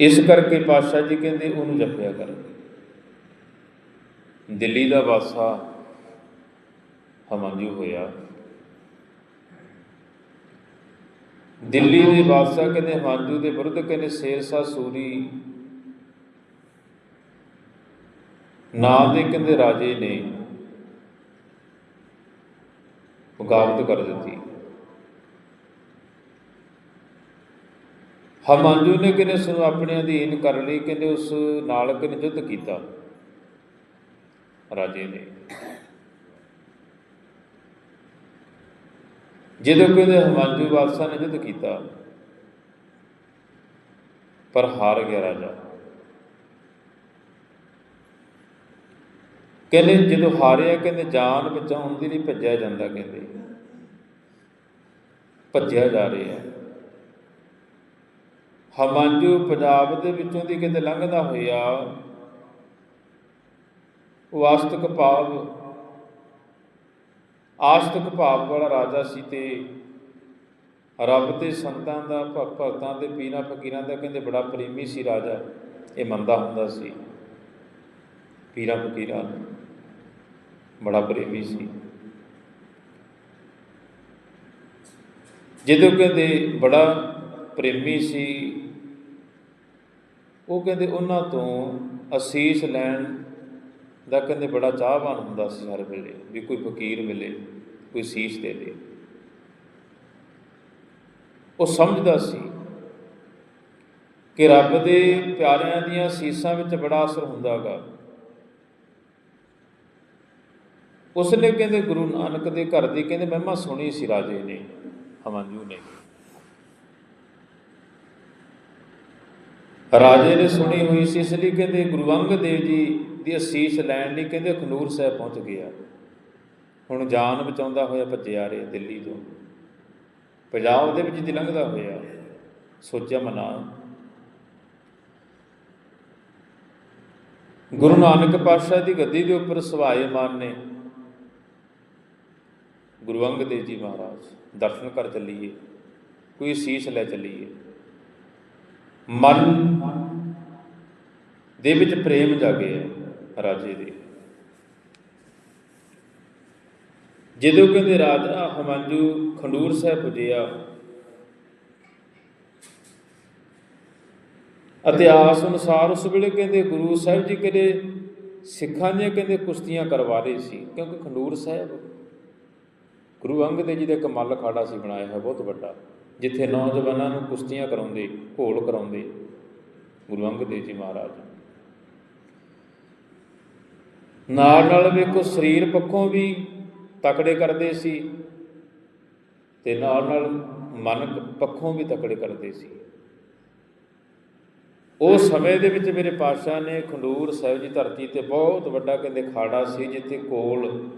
ਇਸ ਕਰਕੇ ਪਾਤਸ਼ਾਹ ਜੀ ਕਹਿੰਦੇ ਉਹਨੂੰ ਜਪਿਆ ਕਰ। ਦਿੱਲੀ ਦਾ ਵਾਸਾ ਹਮਾਂਜੂ ਹੋਇਆ। ਦਿੱਲੀ ਦੇ ਬਾਦਸ਼ਾਹ ਕਹਿੰਦੇ ਹਮਾਂਜੂ ਦੇ ਵਿਰੁੱਧ ਕਹਿੰਦੇ ਸ਼ੇਰਸ਼ਾਹ ਸੂਰੀ। ਨਾਂ ਦੇ ਕਹਿੰਦੇ ਰਾਜੇ ਨੇ ਬਗਾਵਤ ਕਰ ਦਿੱਤੀ। ਹਮਾਂਜੂ ਨੇ ਕਿਨੇ ਉਸ ਨੂੰ ਆਪਣੇ ਅਧੀਨ ਕਰ ਲਈ ਕਹਿੰਦੇ ਉਸ ਨਾਲ ਕਿਨੇ ਯੁੱਧ ਕੀਤਾ। ਰਾਜੇ ਨੇ। ਜਦੋਂ ਕਹਿੰਦੇ ਹਮਾਂਜੂ ਬਾਦਸ਼ਾਹ ਨੇ ਯੁੱਧ ਕੀਤਾ, ਪਰ ਹਾਰ ਗਿਆ ਰਾਜਾ। ਕਹਿੰਦੇ ਜਦੋਂ ਹਾਰਿਆ, ਕਹਿੰਦੇ ਜਾਨ ਬਚਾਉਣ ਦੇ ਲਈ ਭੱਜਿਆ ਜਾਂਦਾ, ਕਹਿੰਦੇ। ਭੱਜਿਆ ਜਾ ਰਿਹਾ। ਹਮਾਂਜੂ ਪੰਜਾਬ ਦੇ ਵਿੱਚੋਂ ਦੀ ਕਹਿੰਦੇ ਲੰਘਦਾ ਹੋਇਆ ਵਾਸਤਕ ਭਾਵ, ਆਸਤਕ ਭਾਵ ਵਾਲਾ ਰਾਜਾ ਸੀ ਤੇ ਰੱਬ ਤੇ ਸੰਤਾਂ ਦਾ ਭਗਤਾਂ ਦੇ ਪੀਰਾਂ ਫਕੀਰਾਂ ਦਾ ਕਹਿੰਦੇ ਬੜਾ ਪ੍ਰੇਮੀ ਸੀ ਰਾਜਾ, ਇਹ ਮੰਨਦਾ ਹੁੰਦਾ ਸੀ। ਪੀਰਾਂ ਫਕੀਰਾਂ ਨੂੰ ਬੜਾ ਪ੍ਰੇਮੀ ਸੀ। ਜਦੋਂ ਕਹਿੰਦੇ ਬੜਾ ਪ੍ਰੇਮੀ ਸੀ ਉਹ ਕਹਿੰਦੇ ਉਹਨਾਂ ਤੋਂ ਅਸੀਸ ਲੈਣ ਦਾ ਕਹਿੰਦੇ ਬੜਾ ਚਾਹਵਾਨ ਹੁੰਦਾ ਸੀ ਹਰ ਵੇਲੇ ਵੀ ਕੋਈ ਫਕੀਰ ਮਿਲੇ, ਕੋਈ ਸੀਸ ਦੇ ਦੇ। ਉਹ ਸਮਝਦਾ ਸੀ ਕਿ ਰੱਬ ਦੇ ਪਿਆਰਿਆਂ ਦੀਆਂ ਸੀਸਾਂ ਵਿੱਚ ਬੜਾ ਅਸਰ ਹੁੰਦਾਗਾ। ਉਸਨੇ ਕਹਿੰਦੇ ਗੁਰੂ ਨਾਨਕ ਦੇ ਘਰ ਦੀ ਕਹਿੰਦੇ ਮਹਿਮਾ ਸੁਣੀ ਸੀ ਰਾਜੇ ਨੇ ਹਮਾਂਜੂ ਨੇ। ਰਾਜੇ ਨੇ ਸੁਣੀ ਹੋਈ ਸੀ, ਇਸ ਲਈ ਕਹਿੰਦੇ ਗੁਰੂ ਅੰਗਦ ਦੇਵ ਜੀ ਦੀ ਅਸੀਸ ਲੈਣ ਲਈ ਕਹਿੰਦੇ ਖਨੂਰ ਸਾਹਿਬ ਪਹੁੰਚ ਗਿਆ। ਹੁਣ ਜਾਨ ਬਚਾਉਂਦਾ ਹੋਇਆ ਭੱਜਿਆ ਰਿਹਾ ਦਿੱਲੀ ਤੋਂ। ਪੰਜਾਬ ਦੇ ਵਿੱਚ ਦੀ ਲੰਘਦਾ ਹੋਇਆ, ਸੋਚਿਆ ਮਨਾ। ਗੁਰੂ ਨਾਨਕ ਪਾਤਸ਼ਾਹ ਦੀ ਗੱਦੀ ਦੇ ਉੱਪਰ ਸਵਾਏਮਾਨ ਨੇ ਗੁਰੂ ਅੰਗਦ ਦੇਵ ਜੀ ਮਹਾਰਾਜ, ਦਰਸ਼ਨ ਕਰ ਚੱਲੀਏ, ਕੋਈ ਸੀਸ ਲੈ ਚੱਲੀਏ। ਮਨ ਦੇ ਵਿੱਚ ਪ੍ਰੇਮ ਜਾਗਿਆ ਰਾਜੇ ਦੇ। ਜਦੋਂ ਕਹਿੰਦੇ, ਰਾਜਾ, ਹਮਾਂਜੂ ਖੰਡੂਰ ਸਾਹਿਬ ਪੁੱਜਿਆ ਇਤਿਹਾਸ ਅਨੁਸਾਰ ਉਸ ਵੇਲੇ ਕਹਿੰਦੇ, ਗੁਰੂ ਸਾਹਿਬ ਜੀ ਕਹਿੰਦੇ ਸਿੱਖਾਂ ਦੀਆਂ ਕਹਿੰਦੇ ਕੁਸ਼ਤੀਆਂ ਕਰਵਾ ਰਹੇ ਸੀ, ਕਿਉਂਕਿ ਖੰਡੂਰ ਸਾਹਿਬ ਗੁਰੂ ਅੰਗਦ ਦੇਵ ਜੀ ਦਾ ਇੱਕ ਮੱਲ ਖਾੜਾ ਸੀ ਬਣਾਇਆ ਹੋਇਆ, ਬਹੁਤ ਵੱਡਾ। ਜਿੱਥੇ ਨੌਜਵਾਨਾਂ ਨੂੰ ਕੁਸ਼ਤੀਆਂ ਕਰਾਉਂਦੇ, ਘੋਲ ਕਰਾਉਂਦੇ ਗੁਰੂ ਅੰਗਦ ਦੇਵ ਜੀ ਮਹਾਰਾਜ। ਨਾਲ ਨਾਲ ਵੇਖੋ ਸਰੀਰ ਪੱਖੋਂ ਵੀ ਤਕੜੇ ਕਰਦੇ ਸੀ ਤੇ ਨਾਲ ਨਾਲ ਮਨ ਪੱਖੋਂ ਵੀ ਤਕੜੇ ਕਰਦੇ ਸੀ। ਉਸ ਸਮੇਂ ਦੇ ਵਿੱਚ ਮੇਰੇ ਪਾਤਸ਼ਾਹ ਨੇ ਖੰਡੂਰ ਸਾਹਿਬ ਜੀ ਧਰਤੀ ਤੇ ਬਹੁਤ ਵੱਡਾ ਕਹਿੰਦੇ ਖਾੜਾ ਸੀ, ਜਿੱਥੇ ਕੋਲ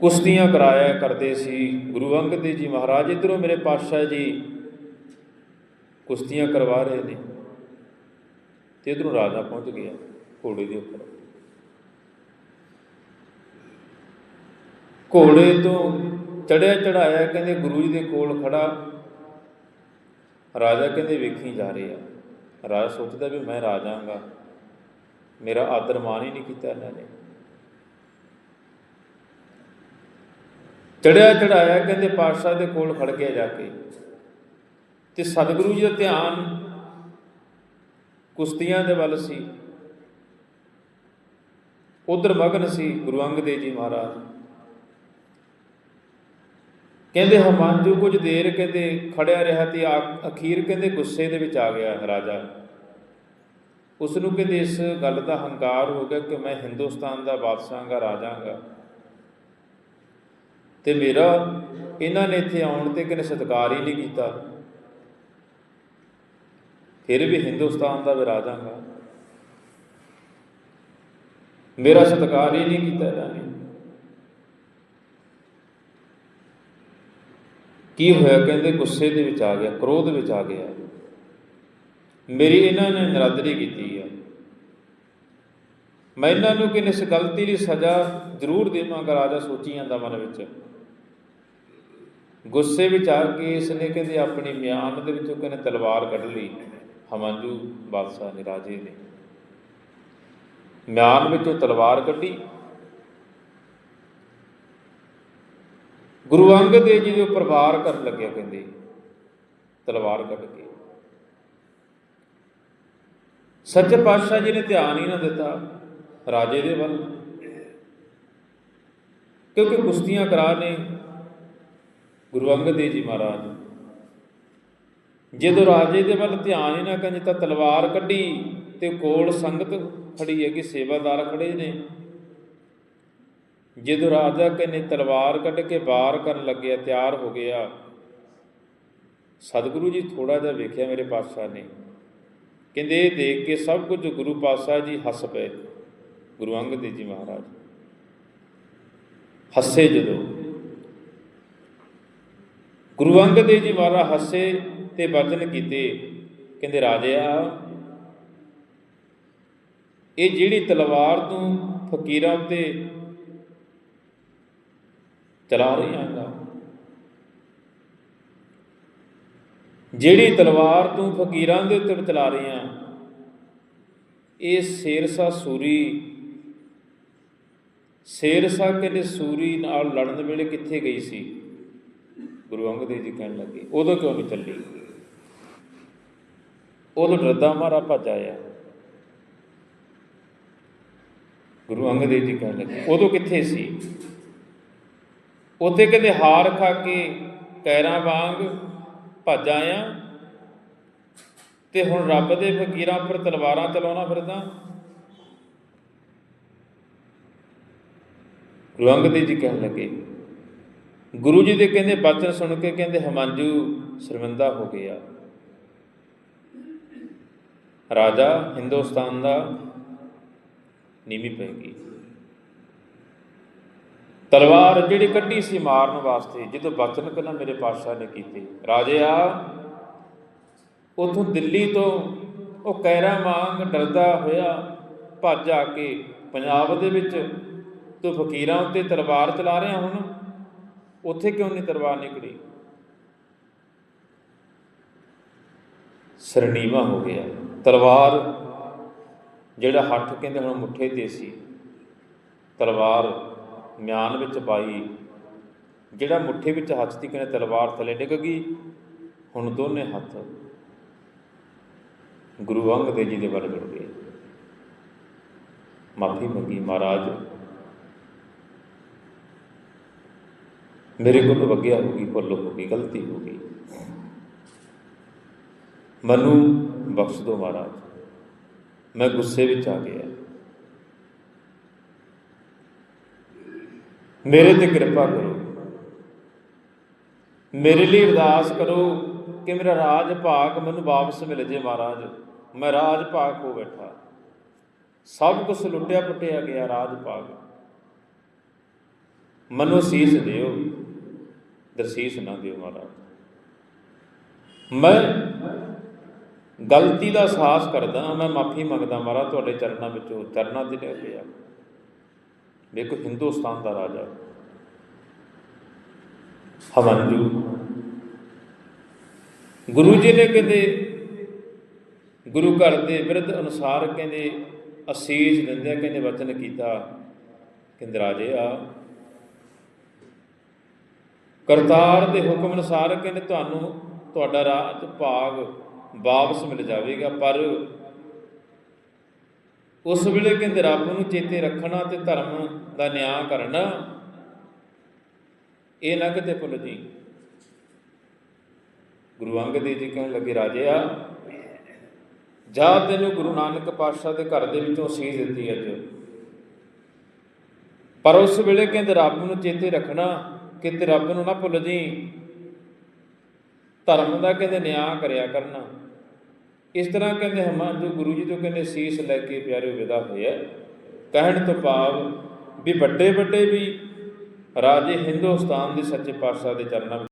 ਕੁਸ਼ਤੀਆਂ ਕਰਾਇਆ ਕਰਦੇ ਸੀ। ਗੁਰੂ ਅੰਗਦ ਦੇਵ ਜੀ ਮਹਾਰਾਜ ਇਧਰੋਂ ਮੇਰੇ ਪਾਤਸ਼ਾਹ ਜੀ ਕੁਸ਼ਤੀਆਂ ਕਰਵਾ ਰਹੇ ਨੇ ਤੇ ਇਧਰੋਂ ਰਾਜਾ ਪਹੁੰਚ ਗਿਆ ਘੋੜੇ ਦੇ ਉੱਪਰ। ਘੋੜੇ ਤੋਂ ਚੜਿਆ ਚੜਾਇਆ ਕਹਿੰਦੇ ਗੁਰੂ ਜੀ ਦੇ ਕੋਲ ਖੜਾ। ਰਾਜਾ ਕਹਿੰਦੇ ਵੇਖੀ ਜਾ ਰਹੇ। ਆ ਰਾਜਾ ਸੋਚਦਾ ਵੀ ਮੈਂ ਰਾਜਾਂਗਾ। ਮੇਰਾ ਆਦਰ ਮਾਨ ਹੀ ਨਹੀਂ ਕੀਤਾ ਇਹਨਾਂ ਨੇ। ਚੜਿਆ ਚੜਾਇਆ ਕਹਿੰਦੇ ਪਾਤਸ਼ਾਹ ਦੇ ਕੋਲ ਖੜ ਗਿਆ ਜਾ ਕੇ। ਤੇ ਸਤਿਗੁਰੂ ਜੀ ਦਾ ਧਿਆਨ ਕੁਸ਼ਤੀਆਂ ਦੇ ਵੱਲ ਸੀ। ਉਧਰ ਮਗਨ ਸੀ ਗੁਰੂ ਅੰਗਦ ਦੇਵ ਜੀ ਮਹਾਰਾਜ। ਕਹਿੰਦੇ ਹਮਾਂਜੂ ਕੁਝ ਦੇਰ ਕਹਿੰਦੇ ਖੜਿਆ ਰਿਹਾ ਤੇ ਅਖੀਰ ਕਹਿੰਦੇ ਗੁੱਸੇ ਦੇ ਵਿੱਚ ਆ ਗਿਆ ਰਾਜਾ। ਉਸ ਨੂੰ ਕਹਿੰਦੇ ਇਸ ਗੱਲ ਦਾ ਹੰਕਾਰ ਹੋ ਗਿਆ ਕਿ ਮੈਂ ਹਿੰਦੁਸਤਾਨ ਦਾ ਬਾਦਸ਼ਾਹ ਹਾਂ ਰਾਜਾ ਤੇ ਮੇਰਾ ਇਹਨਾਂ ਨੇ ਇੱਥੇ ਆਉਣ ਤੇ ਕਿਨੇ ਸਤਿਕਾਰ ਹੀ ਨਹੀਂ ਕੀਤਾ। ਫਿਰ ਵੀ ਹਿੰਦੁਸਤਾਨ ਦਾ ਵੀ ਰਾਜਾ ਮੇਰਾ ਸਤਿਕਾਰ ਹੀ ਨਹੀਂ ਕੀਤਾ ਇਹਨਾਂ ਨੇ। ਕੀ ਹੋਇਆ ਕਹਿੰਦੇ ਗੁੱਸੇ ਦੇ ਵਿੱਚ ਆ ਗਿਆ, ਕ੍ਰੋਧ ਵਿੱਚ ਆ ਗਿਆ। ਮੇਰੀ ਇਹਨਾਂ ਨੇ ਨਰਾਦਰੀ ਕੀਤੀ ਮੈਂ ਇਹਨਾਂ ਨੂੰ ਕਿ ਇਸ ਗਲਤੀ ਦੀ ਸਜ਼ਾ ਜ਼ਰੂਰ ਦੇਵਾਂਗਾ ਰਾਜਾ ਸੋਚੀ ਜਾਂਦਾ ਮਨ ਵਿੱਚ। ਗੁੱਸੇ ਵਿੱਚ ਆ ਕੇ ਇਸ ਨੇ ਕਹਿੰਦੇ ਆਪਣੀ ਮਿਆਨ ਦੇ ਵਿੱਚੋਂ ਕਹਿੰਦੇ ਤਲਵਾਰ ਕੱਢ ਲਈ? ਹਮਾਂਜੂ ਬਾਦਸ਼ਾਹ ਨੇ, ਰਾਜੇ ਨੇ। ਮਿਆਨ ਵਿੱਚੋਂ ਤਲਵਾਰ ਕੱਢੀ। ਗੁਰੂ ਅੰਗਦ ਦੇਵ ਜੀ ਦੇ ਉੱਪਰ ਵਾਰ ਕਰਨ ਲੱਗਿਆ ਕਹਿੰਦੇ, ਤਲਵਾਰ ਕੱਢ ਕੇ। ਸੱਚੇ ਪਾਤਸ਼ਾਹ ਜੀ ਨੇ ਧਿਆਨ ਹੀ ਨਾ ਦਿੱਤਾ। ਰਾਜੇ ਦੇ ਵੱਲ। ਕਿਉਂਕਿ ਕੁਸ਼ਤੀਆਂ ਕਰਾ ਨੇ ਗੁਰੂ ਅੰਗਦ ਦੇਵ ਜੀ ਮਹਾਰਾਜ। ਜਦੋਂ ਰਾਜੇ ਦੇ ਵੱਲ ਧਿਆਨ ਹੀ ਨਾ ਕੰਜ ਤਾਂ ਤਲਵਾਰ ਕੱਢੀ ਤੇ ਕੋਲ ਸੰਗਤ ਖੜੀ ਹੈਗੀ, ਸੇਵਾਦਾਰ ਖੜੇ ਨੇ। ਜਦੋਂ ਰਾਜਾ ਕਹਿੰਨੇ ਤਲਵਾਰ ਕੱਢ ਕੇ ਵਾਰ ਕਰਨ ਲੱਗਿਆ, ਤਿਆਰ ਹੋ ਗਿਆ, ਸਤਿਗੁਰੂ ਜੀ ਥੋੜਾ ਜਿਹਾ ਵੇਖਿਆ ਮੇਰੇ ਪਾਤਸ਼ਾਹ ਨੇ। ਕਹਿੰਦੇ ਇਹ ਦੇਖ ਕੇ ਸਭ ਕੁਝ ਗੁਰੂ ਪਾਤਸ਼ਾਹ ਜੀ ਹੱਸ ਪਏ। ਗੁਰੂ ਅੰਗਦ ਦੇਵ ਜੀ ਮਹਾਰਾਜ। ਹੱਸੇ ਜਦੋਂ। ਗੁਰੂ ਅੰਗਦ ਦੇਵ ਜੀ ਮਹਾਰਾਜ ਹੱਸੇ ਤੇ ਵਚਨ ਕੀਤੇ, ਕਹਿੰਦੇ ਰਾਜਿਆ ਇਹ ਜਿਹੜੀ ਤਲਵਾਰ ਤੂੰ ਫਕੀਰਾਂ ਉੱਤੇ ਚਲਾ ਰਹੀ ਆਂਗਾ ਜਿਹੜੀ ਤਲਵਾਰ ਤੂੰ ਫਕੀਰਾਂ ਦੇ ਉੱਤੇ ਚਲਾ ਰਹੀ ਆ, ਇਹ ਸ਼ੇਰਸਾ ਸੂਰੀ ਸ਼ੇਰਸਾ ਕਹਿੰਦੇ ਸੂਰੀ ਨਾਲ ਲੜਨ ਵੇਲੇ ਕਿੱਥੇ ਗਈ ਸੀ? ਗੁਰੂ ਅੰਗਦ ਦੇਵ ਜੀ ਕਹਿਣ ਲੱਗੇ, ਉਦੋਂ ਕਿਉਂ ਨਹੀਂ ਚੱਲੀ? ਉਦੋਂ ਡਰਦਾ ਮਾਰਾ ਭੱਜ ਆਇਆ। ਗੁਰੂ ਅੰਗਦ ਦੇਵ ਜੀ ਕਹਿਣ ਲੱਗੇ, ਉਦੋਂ ਕਿੱਥੇ ਸੀ? ਉੱਥੇ ਕਹਿੰਦੇ ਹਾਰ ਖਾ ਕੇ ਕੈਰਾਂ ਵਾਂਗ ਭੱਜ ਆਇਆ ਤੇ ਹੁਣ ਰੱਬ ਦੇ ਫਕੀਰਾਂ ਉੱਪਰ ਤਲਵਾਰਾਂ ਚਲਾਉਣਾ ਫਿਰਦਾ। ਗੁਰੂ ਅੰਗਦ ਜੀ ਕਹਿਣ ਲੱਗੇ। ਗੁਰੂ ਜੀ ਦੇ ਕਹਿੰਦੇ ਬਚਨ ਸੁਣ ਕੇ ਕਹਿੰਦੇ ਹਮਾਂਜੂ ਸ਼ਰਮਿੰਦਾ ਹੋ ਗਿਆ। ਰਾਜਾ ਹਿੰਦੁਸਤਾਨ ਦਾ ਨੀਵੀਂ ਪੈ ਗਈ। ਤਲਵਾਰ ਜਿਹੜੀ ਕੱਢੀ ਸੀ ਮਾਰਨ ਵਾਸਤੇ, ਜਦੋਂ ਬਚਨ ਕਰਨਾ ਮੇਰੇ ਪਾਤਸ਼ਾਹ ਨੇ ਕੀਤੇ, ਰਾਜਿਆ, ਉਥੋਂ ਦਿੱਲੀ ਤੋਂ ਉਹ ਕੈਰਾ ਵਾਂਗ ਡਰਦਾ ਹੋਇਆ ਭੱਜ ਆ ਕੇ ਪੰਜਾਬ ਦੇ ਵਿੱਚ ਤੂੰ ਫਕੀਰਾਂ ਉੱਤੇ ਤਲਵਾਰ ਚਲਾ ਰਿਹਾ ਹੁਣ? ਉੱਥੇ ਕਿਉਂ ਨਹੀਂ ਤਲਵਾਰ ਨਿਕਲੀ ਸਰਨੀਵਾ ਹੋ ਗਿਆ। ਤਲਵਾਰ ਜਿਹੜਾ ਹੱਥ ਕਹਿੰਦੇ ਹੁਣ ਮੁੱਠੇ ਤੇ ਸੀ, ਤਲਵਾਰ ਮਿਆਨ ਵਿੱਚ ਪਾਈ। ਜਿਹੜਾ ਮੁੱਠੇ ਵਿੱਚ ਹੱਥ ਦੀ ਕਹਿੰਦੇ ਤਲਵਾਰ ਥੱਲੇ ਡਿੱਗ ਗਈ। ਹੁਣ ਦੋਨੇ ਹੱਥ ਗੁਰੂ ਅੰਗਦ ਦੇਵ ਜੀ ਦੇ ਵੱਲ ਜੁੜ ਗਏ। ਮਾਫੀ ਮੰਗੀ ਮਹਾਰਾਜ। ਮੇਰੇ ਕੋਲ ਵਗਿਆ ਹੋ ਗਈ, ਭੁੱਲ ਹੋ ਗਈ, ਗਲਤੀ ਹੋ ਗਈ। ਮੈਨੂੰ ਬਖਸ਼ ਦਿਓ ਮਹਾਰਾਜ। ਮੈਂ ਗੁੱਸੇ ਵਿੱਚ ਆ ਗਿਆ। ਮੇਰੇ ਤੇ ਕਿਰਪਾ ਕਰੋ। ਮੇਰੇ ਲਈ ਅਰਦਾਸ ਕਰੋ ਕਿ ਮੇਰਾ ਰਾਜ ਭਾਗ ਮੈਨੂੰ ਵਾਪਸ ਮਿਲ ਜੇ ਮਹਾਰਾਜ। ਮੈਂ ਰਾਜ ਭਾਗ ਹੋ ਬੈਠਾ। ਸਭ ਕੁਝ ਲੁੱਟਿਆ ਪੁੱਟਿਆ ਗਿਆ ਰਾਜ ਭਾਗ। ਮਨੋ ਸੀਸ ਦਿਓ। ਦਰਸੀਸ ਨਾ ਦਿਓ ਮਹਾਰਾਜ। ਮੈਂ ਗਲਤੀ ਦਾ ਅਹਿਸਾਸ ਕਰਦਾ ਮੈਂ ਮਾਫੀ ਮੰਗਦਾ ਮਹਾਰਾਜ, ਤੁਹਾਡੇ ਚਰਨਾਂ ਵਿੱਚੋਂ ਚਰਨਾਂ ਤੇ ਲੈ ਕੇ ਆ ਹਿੰਦੁਸਤਾਨ ਦਾ ਰਾਜਾ। ਹਮੰਜੂ ਗੁਰੂ ਜੀ ਨੇ ਕਹਿੰਦੇ ਗੁਰੂ ਘਰ ਦੇ ਵਿਰਧ ਅਨੁਸਾਰ ਕਹਿੰਦੇ, ਅਸੀਸ ਦਿੰਦੇ ਕਹਿੰਦੇ, ਵਚਨ ਕੀਤਾ, ਕਹਿੰਦੇ, ਰਾਜੇ, ਆ ਕਰਤਾਰ ਦੇ ਹੁਕਮ ਅਨੁਸਾਰ ਕਹਿੰਦੇ ਤੁਹਾਨੂੰ ਤੁਹਾਡਾ ਰਾਜ ਭਾਗ ਵਾਪਸ ਮਿਲ ਜਾਵੇਗਾ, ਪਰ ਉਸ ਵੇਲੇ ਕਹਿੰਦੇ ਰੱਬ ਨੂੰ ਚੇਤੇ ਰੱਖਣਾ ਤੇ ਧਰਮ ਦਾ ਨਿਆਂ ਕਰਨਾ। ਇਹ ਨਾ ਕਿਤੇ ਭੁੱਲ ਜੀ ਗੁਰੂ ਅੰਗਦ ਦੇਵ ਜੀ ਕਹਿਣ ਲੱਗੇ ਰਾਜਿਆ ਜਾ ਤੈਨੂੰ ਗੁਰੂ ਨਾਨਕ ਪਾਤਸ਼ਾਹ ਦੇ ਘਰ ਦੇ ਵਿੱਚੋਂ ਸੀਸ ਦਿੱਤੀ ਅੱਜ। ਪਰ ਉਸ ਵੇਲੇ ਕਹਿੰਦੇ ਰੱਬ ਨੂੰ ਚੇਤੇ ਰੱਖਣਾ ਕਿਤੇ ਰੱਬ ਨੂੰ ਨਾ ਭੁੱਲ ਜੀ ਧਰਮ ਦਾ ਕਹਿੰਦੇ ਨਿਆਂ ਕਰਿਆ ਕਰਨਾ। ਇਸ ਤਰ੍ਹਾਂ ਕਹਿੰਦੇ ਹਮਾਂ ਜੋ ਗੁਰੂ ਜੀ ਤੋਂ ਕਹਿੰਦੇ ਸੀਸ ਲੈ ਕੇ ਪਿਆਰੇ ਵਿਦਾ ਹੋਇਆ ਕਹਿਣ ਤੋਂ ਭਾਵ ਵੀ ਵੱਡੇ ਵੱਡੇ ਵੀ ਰਾਜੇ ਹਿੰਦੁਸਤਾਨ ਦੇ ਸੱਚੇ ਪਾਤਸ਼ਾਹ ਦੇ ਚਰਨਾਂ ਵਿੱਚ